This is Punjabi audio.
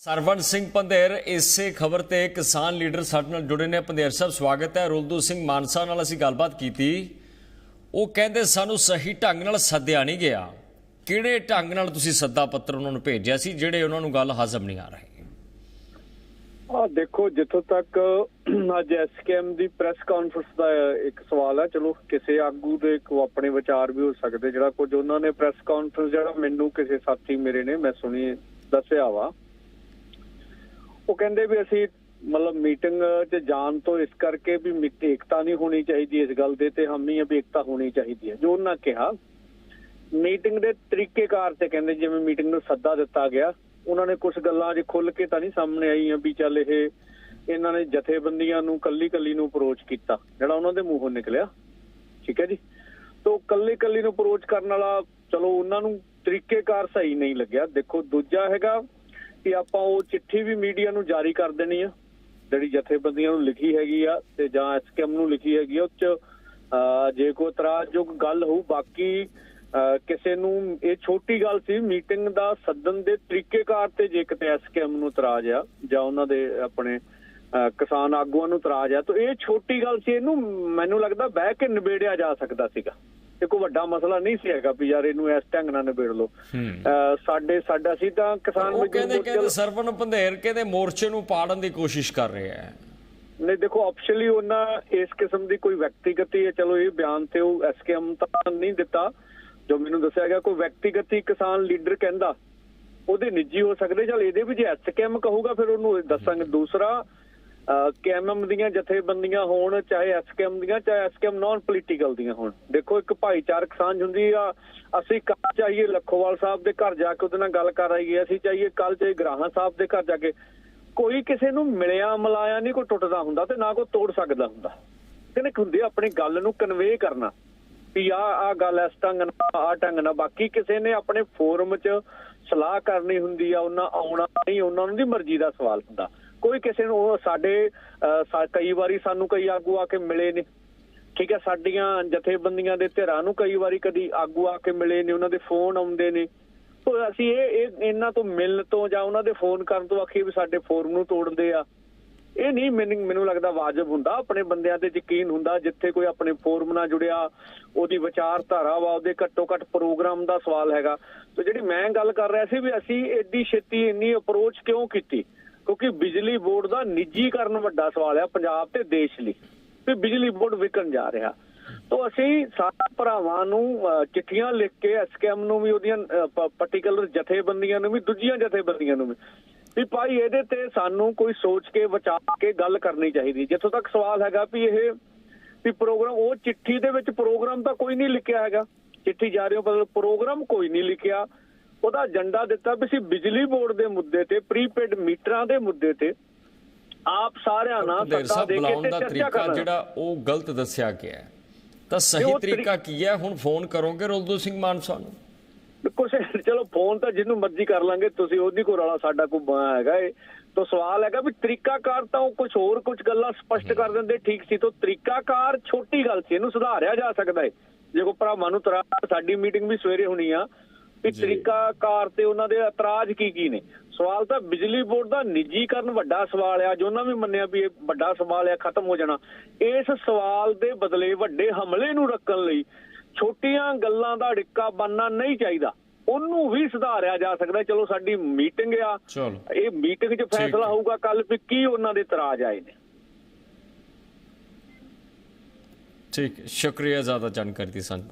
ਸਰਵਣ ਸਿੰਘ ਪੰਧੇਰ ਇਸੇ ਖਬਰ ਤੇ ਕਿਸਾਨ ਲੀਡਰ ਸਾਡੇ ਨਾਲ ਜੁੜੇ ਨੇ। ਪੰਧੇਰ ਸਾਹਿਬ, ਸਵਾਗਤ ਹੈ। ਰੁਲਦੂ ਸਿੰਘ ਮਾਨਸਾ ਨਾਲ ਅਸੀਂ ਗੱਲਬਾਤ ਕੀਤੀ। ਉਹ ਕਹਿੰਦੇ ਸਾਨੂੰ ਸਹੀ ਢੰਗ ਨਾਲ ਸੱਦਿਆ ਨਹੀਂ ਗਿਆ। ਕਿਹੜੇ ਢੰਗ ਨਾਲ ਤੁਸੀਂ ਸੱਦਾ ਪੱਤਰ ਉਹਨਾਂ ਨੂੰ ਭੇਜਿਆ ਸੀ, ਜਿਹੜੇ ਉਹਨਾਂ ਨੂੰ ਗੱਲ ਹਜ਼ਮ ਨਹੀਂ ਆ ਰਹੀ? ਆ ਦੇਖੋ, ਜਿੱਥੋਂ ਤੱਕ ਅੱਜ ਐਸਕੇਐਮ ਦੀ ਪ੍ਰੈਸ ਕਾਨਫਰੰਸ ਦਾ ਇੱਕ ਸਵਾਲ ਹੈ, ਚਲੋ ਕਿਸੇ ਆਗੂ ਦੇ ਕੋ ਆਪਣੇ ਵਿਚਾਰ ਵੀ ਹੋ ਸਕਦੇ, ਜਿਹੜਾ ਕੁਝ ਉਹਨਾਂ ਨੇ ਪ੍ਰੈਸ ਕਾਨਫਰੰਸ, ਜਿਹੜਾ ਮੈਨੂੰ ਕਿਸੇ ਸਾਥੀ ਮੇਰੇ ਨੇ, ਮੈਂ ਸੁਣੀ, ਦੱਸਿਆ ਵਾ। ਉਹ ਕਹਿੰਦੇ ਵੀ ਅਸੀਂ ਮਤਲਬ ਮੀਟਿੰਗ 'ਚ ਜਾਣ ਤੋਂ ਇਸ ਕਰਕੇ ਵੀ ਏਕਤਾ ਨਹੀਂ ਹੋਣੀ ਚਾਹੀਦੀ ਇਸ ਗੱਲ ਦੇ ਤੇ ਹਾਮੀ ਵੀ ਏਕਤਾ ਹੋਣੀ ਚਾਹੀਦੀ ਹੈ। ਜੋ ਉਹਨਾਂ ਕਿਹਾ, ਮੀਟਿੰਗ ਦੇ ਤਰੀਕੇਕਾਰ ਤੇ ਕਹਿੰਦੇ ਜਿਵੇਂ ਮੀਟਿੰਗ ਨੂੰ ਸੱਦਾ ਦਿੱਤਾ ਗਿਆ, ਉਹਨਾਂ ਨੇ ਕੁਝ ਗੱਲਾਂ ਜੇ ਖੁੱਲ ਕੇ ਤਾਂ ਨਹੀਂ ਸਾਹਮਣੇ ਆਈਆਂ ਵੀ ਚੱਲ ਇਹ, ਇਹਨਾਂ ਨੇ ਜਥੇਬੰਦੀਆਂ ਨੂੰ ਕੱਲੀ ਕੱਲੀ ਨੂੰ ਅਪਰੋਚ ਕੀਤਾ, ਜਿਹੜਾ ਉਹਨਾਂ ਦੇ ਮੂੰਹੋਂ ਨਿਕਲਿਆ। ਠੀਕ ਹੈ ਜੀ? ਤੋਂ ਕੱਲੀ ਕੱਲੀ ਨੂੰ ਅਪਰੋਚ ਕਰਨ ਵਾਲਾ, ਚਲੋ ਉਹਨਾਂ ਨੂੰ ਤਰੀਕੇਕਾਰ ਸਹੀ ਨਹੀਂ ਲੱਗਿਆ। ਦੇਖੋ, ਦੂਜਾ ਹੈਗਾ ਕਿ ਆਪਾਂ ਉਹ ਚਿੱਠੀ ਵੀ ਮੀਡੀਆ ਨੂੰ ਜਾਰੀ ਕਰ ਦੇਣੀ ਆ, ਜਿਹੜੀ ਜਥੇਬੰਦੀਆਂ ਨੂੰ ਲਿਖੀ ਹੈਗੀ ਆ ਤੇ ਜਾਂ ਐਸਕੇਐਮ ਨੂੰ ਲਿਖੀ ਹੈਗੀ ਉਹ ਚ ਜੇ ਕੋਈ ਇਤਰਾਜ਼ਯੋਗ ਗੱਲ ਹੋਊ, ਬਾਕੀ ਕਿਸੇ ਨੂੰ ਇਹ ਛੋਟੀ ਗੱਲ ਸੀ, ਮੀਟਿੰਗ ਦਾ ਸੱਦਣ ਦੇ ਤਰੀਕੇਕਾਰ ਤੇ ਜੇ ਕਿਤੇ ਐਸਕੇਐਮ ਨੂੰ ਤਰਾਜ ਆ, ਜਾਂ ਉਹਨਾਂ ਦੇ ਆਪਣੇ ਕਿਸਾਨ ਆਗੂਆਂ ਨੂੰ ਤਰਾਜ ਆ, ਤਾਂ ਇਹ ਛੋਟੀ ਗੱਲ ਸੀ, ਇਹਨੂੰ ਮੈਨੂੰ ਲੱਗਦਾ ਬਹਿ ਕੇ ਨਿਬੇੜਿਆ ਜਾ ਸਕਦਾ ਸੀਗਾ। ਇਹ ਕੋਈ ਵੱਡਾ ਮਸਲਾ ਨਹੀਂ ਸੀ ਹੈਗਾ ਵੀ ਯਾਰ ਇਹਨੂੰ ਇਸ ਢੰਗ ਨਾਲ ਨਿਬੇੜ ਲਓ। ਸਾਡੇ ਸਾਡਾ ਸੀ ਤਾਂ ਕਿਸਾਨ ਮਜ਼ਦੂਰ ਕਹਿੰਦੇ ਸਰਵਣ ਪੰਧੇਰ ਕਹਿੰਦੇ ਮੋਰਚੇ ਨੂੰ ਪਾੜਨ ਦੀ ਕੋਸ਼ਿਸ਼ ਕਰ ਰਹੇ ਹੈ। ਨਹੀਂ ਦੇਖੋ ਆਪਸ਼ਨਲੀ ਉਹਨਾਂ ਇਸ ਕਿਸਮ ਦੀ ਕੋਈ ਵਿਅਕਤੀਗਤ ਹੀ ਹੈ। ਚਲੋ ਇਹ ਬਿਆਨ ਤੇ ਉਹ ਐਸਕੇਐਮ ਤਾਂ ਨਹੀਂ ਦਿੱਤਾ। ਜੋ ਮੈਨੂੰ ਦੱਸਿਆ ਗਿਆ ਕੋਈ ਵਿਅਕਤੀਗਤ ਕਿਸਾਨ ਲੀਡਰ ਕਹਿੰਦਾ ਉਹਦੇ ਨਿੱਜੀ ਹੋ ਸਕਦੇ। ਚਲ ਇਹਦੇ ਵੀ ਜੇ ਐਸਕੇਐਮ ਕਹੂਗਾ ਫਿਰ ਉਹਨੂੰ ਦੱਸਾਂਗੇ। ਦੂਸਰਾ ਕੇਐਮਐਮ ਦੀਆਂ ਜਥੇਬੰਦੀਆਂ ਹੋਣ, ਚਾਹੇ ਐਸਕੇਐਮ ਦੀਆਂ, ਚਾਹੇ ਐਸਕੇਐਮ ਨਾਨ ਪੋਲੀਟੀਕਲ ਦੀਆਂ ਹੋਣ। ਦੇਖੋ, ਇੱਕ ਭਾਈਚਾਰਕ ਸਾਂਝ ਹੁੰਦੀ ਆ। ਅਸੀਂ ਕੱਲ ਚਾਹੀਏ ਲੱਖੋਵਾਲ ਸਾਹਿਬ ਦੇ ਘਰ ਜਾ ਕੇ ਉਹਦੇ ਨਾਲ ਗੱਲ ਕਰ ਆਈਏ। ਅਸੀਂ ਚਾਹੀਏ ਕੱਲ ਚਾਹੇ ਗਰਾਹਾਂ ਸਾਹਿਬ ਦੇ ਘਰ ਜਾ ਕੇ। ਕੋਈ ਕਿਸੇ ਨੂੰ ਮਿਲਿਆ, ਮਲਾਇਆ ਨਹੀਂ, ਕੋਈ ਟੁੱਟਦਾ ਹੁੰਦਾ ਤੇ ਨਾ ਕੋਈ ਤੋੜ ਸਕਦਾ ਹੁੰਦਾ। ਕਿਨੇ ਹੁੰਦੀ ਆਪਣੀ ਗੱਲ ਨੂੰ ਕਨਵੇ ਕਰਨਾ। ਵੀ ਆ ਆ ਗੱਲ ਇਸ ਢੰਗ ਨਾਲ ਆ ਢੰਗ ਨਾਲ। ਬਾਕੀ ਕਿਸੇ ਨੇ ਆਪਣੇ ਫੋਰਮ 'ਚ ਸਲਾਹ ਕਰਨੀ ਹੁੰਦੀ ਆ, ਉਹਨਾਂ ਆਉਣਾ ਨਹੀਂ, ਉਹਨਾਂ ਨੂੰ ਦੀ ਮਰਜ਼ੀ ਦਾ ਸਵਾਲ ਹੁੰਦਾ। ਕੋਈ ਕਿਸੇ ਨੂੰ ਸਾਡੇ ਕਈ ਵਾਰੀ ਸਾਨੂੰ ਕਈ ਆਗੂ ਆ ਕੇ ਮਿਲੇ ਨੇ। ਠੀਕ ਹੈ, ਸਾਡੀਆਂ ਜਥੇਬੰਦੀਆਂ ਦੇ ਧਿਰਾਂ ਨੂੰ ਕਈ ਵਾਰੀ ਕਦੀ ਆਗੂ ਆ ਕੇ ਮਿਲੇ ਨੇ, ਉਹਨਾਂ ਦੇ ਫੋਨ ਆਉਂਦੇ ਨੇ। ਅਸੀਂ ਇਹ ਇਹ, ਇਹਨਾਂ ਤੋਂ ਮਿਲਣ ਤੋਂ ਜਾਂ ਉਹਨਾਂ ਦੇ ਫੋਨ ਕਰਨ ਤੋਂ ਆਖੀ ਵੀ ਸਾਡੇ ਫੋਰਮ ਨੂੰ ਤੋੜਦੇ ਆ। ਇਹ ਨਹੀਂ ਮੈਨੂੰ ਮੈਨੂੰ ਲੱਗਦਾ ਵਾਜਬ ਹੁੰਦਾ, ਆਪਣੇ ਬੰਦਿਆਂ ਤੇ ਯਕੀਨ ਹੁੰਦਾ, ਜਿੱਥੇ ਕੋਈ ਆਪਣੇ ਫੋਰਮ ਨਾਲ ਜੁੜਿਆ, ਉਹਦੀ ਵਿਚਾਰਧਾਰਾ ਵਾ, ਉਹਦੇ ਘੱਟੋ ਘੱਟ ਪ੍ਰੋਗਰਾਮ ਦਾ ਸਵਾਲ ਹੈਗਾ। ਤੇ ਜਿਹੜੀ ਮੈਂ ਗੱਲ ਕਰ ਰਿਹਾ ਸੀ ਵੀ ਅਸੀਂ ਐਡੀ ਛੇਤੀ ਇੰਨੀ ਅਪਰੋਚ ਕਿਉਂ ਕੀਤੀ? ਕਿਉਂਕਿ ਬਿਜਲੀ ਬੋਰਡ ਦਾ ਨਿੱਜੀਕਰਨ ਵੱਡਾ ਸਵਾਲ ਹੈ ਪੰਜਾਬ ਤੇ ਦੇਸ਼ ਲਈ, ਵੀ ਬਿਜਲੀ ਬੋਰਡ ਵਿਕਣ ਜਾ ਰਿਹਾ। ਤੋਂ ਅਸੀਂ ਸਾਰੇ ਭਰਾਵਾਂ ਨੂੰ ਚਿੱਠੀਆਂ ਲਿਖ ਕੇ ਐਸਕੇਐਮ ਨੂੰ ਵੀ ਉਹਦੀਆਂ ਪਾਰਟਿਕੂਲਰ ਜਥੇਬੰਦੀਆਂ ਨੂੰ ਵੀ, ਦੂਜੀਆਂ ਜਥੇਬੰਦੀਆਂ ਨੂੰ ਵੀ ਵੀ ਭਾਈ ਇਹਦੇ ਤੇ ਸਾਨੂੰ ਕੋਈ ਸੋਚ ਕੇ, ਵਿਚਾਰ ਕੇ ਗੱਲ ਕਰਨੀ ਚਾਹੀਦੀ। ਜਿੱਥੋਂ ਤੱਕ ਸਵਾਲ ਹੈਗਾ ਵੀ ਇਹ, ਵੀ ਪ੍ਰੋਗਰਾਮ, ਉਹ ਚਿੱਠੀ ਦੇ ਵਿੱਚ ਪ੍ਰੋਗਰਾਮ ਤਾਂ ਕੋਈ ਨਹੀਂ ਲਿਖਿਆ ਹੈਗਾ। ਚਿੱਠੀ ਜਾ ਰਹੀ ਹੋ, ਪਰ ਪ੍ਰੋਗਰਾਮ ਕੋਈ ਨਹੀਂ ਲਿਖਿਆ। ਉਹਦਾ ਏਜੰਡਾ ਦਿੱਤਾ ਵੀ ਅਸੀਂ ਬਿਜਲੀ ਬੋਰਡ ਦੇ ਮੁੱਦੇ ਤੇ ਪ੍ਰੀਪੇਡ ਮੀਟਰਾਂ ਦੇ ਮੁੱਦੇ ਤੇ ਆਪ ਸਾਰਿਆਂ ਨਾਲ ਸਾਹਿਬ ਦੇ ਕੇ ਤੇ ਚਰਚਾ ਤਰੀਕਾ ਕਰਨਾ। ਜਿਹੜਾ ਉਹ ਗਲਤ ਦੱਸਿਆ ਗਿਆ ਤਾਂ ਸਹੀ ਤਰੀਕਾ ਕੀ ਹੈ? ਹੁਣ ਫੋਨ ਕਰੋਗੇ ਰੁਲਦੂ ਸਿੰਘ ਮਾਨਸਾ ਨੂੰ? ਕੁਛ ਚਲੋ ਫੋਨ ਤਾਂ ਜਿਹਨੂੰ ਮਰਜ਼ੀ ਕਰ ਲਾਂਗੇ ਤੁਸੀਂ ਉਹਦੀ ਕੋਈ ਰੌਲਾ ਸਾਡਾ ਬ- ਹੈਗਾ ਏ। ਤਾਂ ਸਵਾਲ ਹੈਗਾ ਵੀ ਤਰੀਕਾਕਾਰ ਤਾਂ ਉਹ ਕੁਝ ਹੋਰ ਕੁਝ ਗੱਲਾਂ ਸਪਸ਼ਟ ਕਰ ਦਿੰਦੇ ਠੀਕ ਸੀ। ਤਾਂ ਤਰੀਕਾਕਾਰ ਛੋਟੀ ਗੱਲ ਸੀ ਇਹਨੂੰ ਸੁਧਾਰਿਆ ਜਾ ਸਕਦਾ ਏ। ਜੇ ਕੋਈ ਭਰਾਵਾਂ ਨੂੰ ਤਰਾ ਸਾਡੀ ਮੀਟਿੰਗ ਵੀ ਸਵੇਰੇ ਹੋਣੀ ਆ ਵੀ ਤਰੀਕਾ ਕਾਰ ਤੇ ਉਹਨਾਂ ਦੇ ਇਤਰਾਜ਼ ਕੀ ਕੀ ਨੇ? ਸਵਾਲ ਤਾਂ ਬਿਜਲੀ ਬੋਰਡ ਦਾ ਨਿੱਜੀਕਰਨ ਵੱਡਾ ਸਵਾਲ ਆ ਜੋ ਉਹਨਾਂ ਵੀ ਮੰਨਿਆ ਵੀ ਇਹ ਵੱਡਾ ਸਵਾਲ ਆ ਖਤਮ ਹੋ ਜਾਣਾ। ਇਸ ਸਵਾਲ ਦੇ ਬਦਲੇ ਵੱਡੇ ਹਮਲੇ ਨੂੰ ਰੱਖਣ ਲਈ ਛੋਟੀਆਂ ਗੱਲਾਂ ਦਾ ਡਿੱਕਾ ਬੰਨਣਾ ਨਹੀਂ ਚਾਹੀਦਾ। ਉਹਨੂੰ ਵੀ ਸੁਧਾਰਿਆ ਜਾ ਸਕਦਾ। ਚਲੋ ਸਾਡੀ ਮੀਟਿੰਗ ਆ। ਇਹ ਮੀਟਿੰਗ 'ਚ ਫੈਸਲਾ ਹੋਊਗਾ ਕੱਲ ਵੀ ਕੀ ਉਹਨਾਂ ਦੇ ਇਤਰਾਜ਼ ਆਏ ਨੇ। ਠੀਕ ਸ਼ੁਕਰੀਆ ਜ਼ਿਆਦਾ ਜਾਣਕਾਰੀ ਦੀ ਸਾਨੂੰ